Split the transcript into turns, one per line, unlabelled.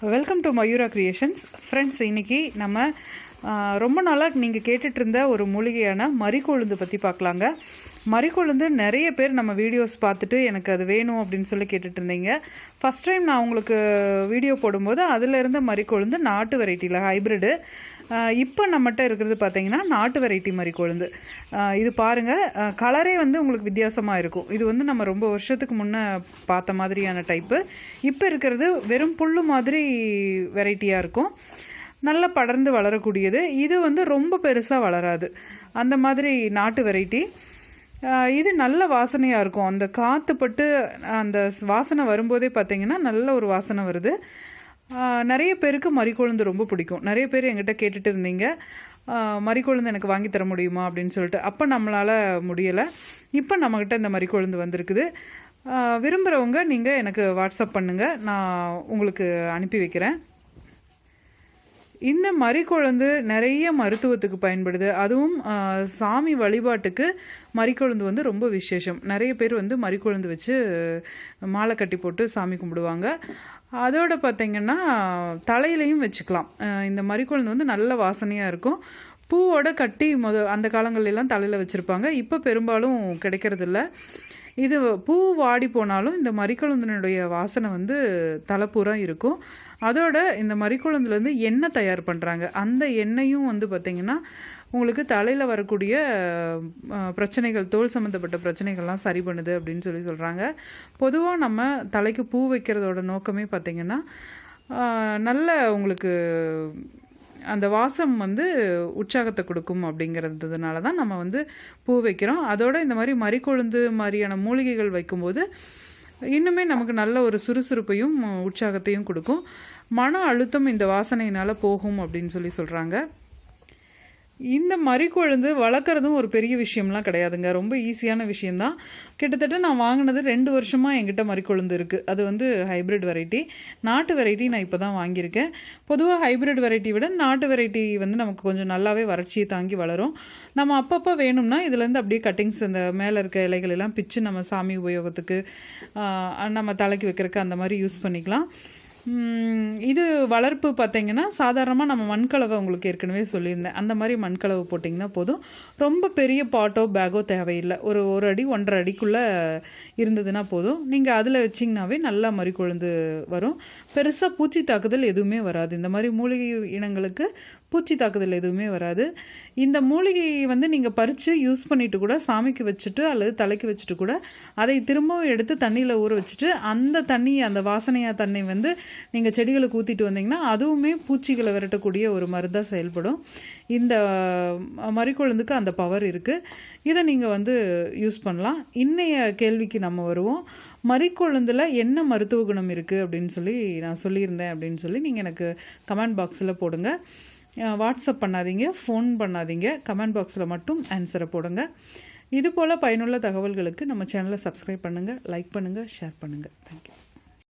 Welcome to Mayura creations friends இன்னைக்கு நம்ம ரொம்ப நாளாக நீங்கள் கேட்டுட்டு இருந்த ஒரு மூலிகையான மறிக்கொழுந்து பற்றி பார்க்கலாங்க. மறிக்கொழுந்து நிறைய பேர் நம்ம வீடியோஸ் பார்த்துட்டு எனக்கு அது வேணும் அப்படின்னு சொல்லி கேட்டுட்டு இருந்தீங்க ஃபஸ்ட் டைம் நான் உங்களுக்கு வீடியோ போடும்போது அதில் இருந்த மறிக்கொழுந்து நாட்டு வெரைட்டியில் ஹைப்ரிடு இப்போ நம்மகிட்ட இருக்கிறது பார்த்தீங்கன்னா நாட்டு வெரைட்டி மாதிரி கொழுந்து. இது பாருங்கள் கலரே வந்து உங்களுக்கு வித்தியாசமாக இருக்கும். இது வந்து நம்ம ரொம்ப வருஷத்துக்கு முன்னே பார்த்த மாதிரியான டைப்பு இப்போ இருக்கிறது வெறும் புல்லு மாதிரி வெரைட்டியாக இருக்கும். நல்லா படர்ந்து வளரக்கூடியது. இது வந்து ரொம்ப பெருசாக வளராது. அந்த மாதிரி நாட்டு வெரைட்டி இது நல்ல வாசனையாக இருக்கும். அந்த காற்றுப்பட்டு அந்த ஸ்- வாசனை வரும்போதே பார்த்தீங்கன்னா நல்ல ஒரு வாசனை வருது. நிறைய பேருக்கு மறிக்கொழுந்து ரொம்ப பிடிக்கும். நிறைய பேர் எங்கிட்ட கேட்டுட்டு இருந்தீங்க. மறிக்கொழுந்து எனக்கு வாங்கி தர முடியுமா அப்படின்னு சொல்லிட்டு. அப்போ நம்மளால் முடியலை. இப்போ நம்மக்கிட்ட இந்த மறிக்கொழுந்து வந்திருக்குது. விரும்புகிறவங்க நீங்கள் எனக்கு வாட்ஸ்அப் பண்ணுங்கள் நான் உங்களுக்கு அனுப்பி வைக்கிறேன். இந்த மறிக்கொழுந்து நிறைய மருத்துவத்துக்கு பயன்படுது. அதுவும் சாமி வழிபாட்டுக்கு மறிக்கொழுந்து வந்து ரொம்ப விசேஷம். நிறைய பேர் வந்து மறிக்கொழுந்து வச்சு மாலை கட்டி போட்டு சாமி கும்பிடுவாங்க. அதோட பார்த்தீங்கன்னா தலையிலையும் வச்சுக்கலாம். இந்த மறிக்கொழுந்து வந்து நல்ல வாசனையாக இருக்கும். பூவோட கட்டி முத அந்த காலங்கள்ல தலையில் வச்சுருப்பாங்க. இப்போ பெரும்பாலும் கிடைக்கிறதில்ல. இது பூ வாடி போனாலும் இந்த மறிக்கொழுந்தினுடைய வாசனை வந்து தலைப்பூரா இருக்கும். அதோட இந்த மறிக்கொழுந்துலேருந்து எண்ணெய் தயார் பண்ணுறாங்க அந்த எண்ணெயும் வந்து பார்த்திங்கன்னா உங்களுக்கு தலையில் வரக்கூடிய பிரச்சனைகள் தோல் சம்மந்தப்பட்ட பிரச்சனைகள்லாம் சரி பண்ணுது அப்படின்னு சொல்லி சொல்கிறாங்க பொதுவாக நம்ம தலைக்கு பூ வைக்கிறதோட நோக்கமே பார்த்திங்கன்னா நல்ல உங்களுக்கு அந்த வாசம் வந்து உற்சாகத்தை கொடுக்கும் அப்படிங்கிறதுனால தான் நம்ம வந்து பூ வைக்கிறோம். அதோட இந்த மாதிரி மறிக்கொழுந்து மாதிரியான மூலிகைகள் வைக்கும்போது இன்னுமே நமக்கு நல்ல ஒரு சுறுசுறுப்பையும் உற்சாகத்தையும் கொடுக்கும். மன அழுத்தம் இந்த வாசனையினால் போகும் அப்படின்னு சொல்லி சொல்கிறாங்க இந்த மறிக்கொழுந்து வளர்க்குறதும் ஒரு பெரிய விஷயம்லாம் கிடையாதுங்க. ரொம்ப ஈஸியான விஷயம்தான். கிட்டத்தட்ட நான் வாங்கினது ரெண்டு வருஷமாக என்கிட்ட மறிக்கொழுந்து இருக்குது அது வந்து ஹைப்ரிட் வெரைட்டி நாட்டு வெரைட்டி நான் இப்போ தான் வாங்கியிருக்கேன். பொதுவாக ஹைப்ரிட் வெரைட்டி விட நாட்டு வெரைட்டி வந்து நமக்கு கொஞ்சம் நல்லாவே வறட்சியை தாங்கி வளரும். நம்ம அப்பப்போ வேணும்னா இதுலேருந்து அப்படியே கட்டிங்ஸ் அந்த மேலே இருக்க இலைகள் எல்லாம் பிச்சு நம்ம சாமி உபயோகத்துக்கு நம்ம தலைக்கு வைக்கிறதுக்கு அந்த மாதிரி யூஸ் பண்ணிக்கலாம். இது வளர்ப்பு பார்த்தீங்கன்னா சாதாரணமாக நம்ம மண்கலவை உங்களுக்கு ஏற்கனவே சொல்லியிருந்தேன். அந்த மாதிரி மண்கலவை போட்டிங்கன்னா போதும். ரொம்ப பெரிய பாட்டோ பேக்கோ தேவையில்லை. ஒரு ஒரு அடி ஒன்றரை அடிக்குள்ளே இருந்ததுன்னா போதும். நீங்கள் அதில் வச்சிங்கனாவே நல்லா மறிக்கொழுந்து வரும். பெருசாக பூச்சி தாக்குதல் எதுவுமே வராது. இந்த மாதிரி மூலிகை இனங்களுக்கு பூச்சி தாக்குதல் எதுவுமே வராது. இந்த மூலிகை வந்து நீங்கள் பறித்து யூஸ் பண்ணிட்டு கூட சாமிக்கு வச்சுட்டு அல்லது தலைக்கு வச்சுட்டு கூட அதை திரும்பவும் எடுத்து தண்ணியில் ஊற வச்சுட்டு அந்த தண்ணி அந்த வாசனையாக தண்ணி வந்து நீங்கள் செடிகளுக்கு ஊற்றிட்டு வந்து வந்தீங்கன்னா அதுவுமே பூச்சிகளை விரட்டக்கூடிய ஒரு மருந்தாக செயல்படும். இந்த அஹ், மறிக்கொழுந்துக்கு அந்த பவர் இருக்குது இதை நீங்கள் வந்து யூஸ் பண்ணலாம். இன்னைய கேள்விக்கு நம்ம வருவோம். மறிக்கொழுந்தில் என்ன மருத்துவ குணம் இருக்குது அப்படின்னு சொல்லி நான் சொல்லியிருந்தேன் அப்படின்னு சொல்லி நீங்கள் எனக்கு கமெண்ட் பாக்ஸில் போடுங்க. வாட்ஸ்அப் பண்ணாதீங்க ஃபோன் பண்ணாதீங்க. கமெண்ட் பாக்ஸில் மட்டும் ஆன்சரை போடுங்க. இது போல் பயனுள்ள தகவல்களுக்கு நம்ம சேனலை சப்ஸ்கிரைப் பண்ணுங்கள் லைக் பண்ணுங்கள் ஷேர் பண்ணுங்கள் தேங்க்யூ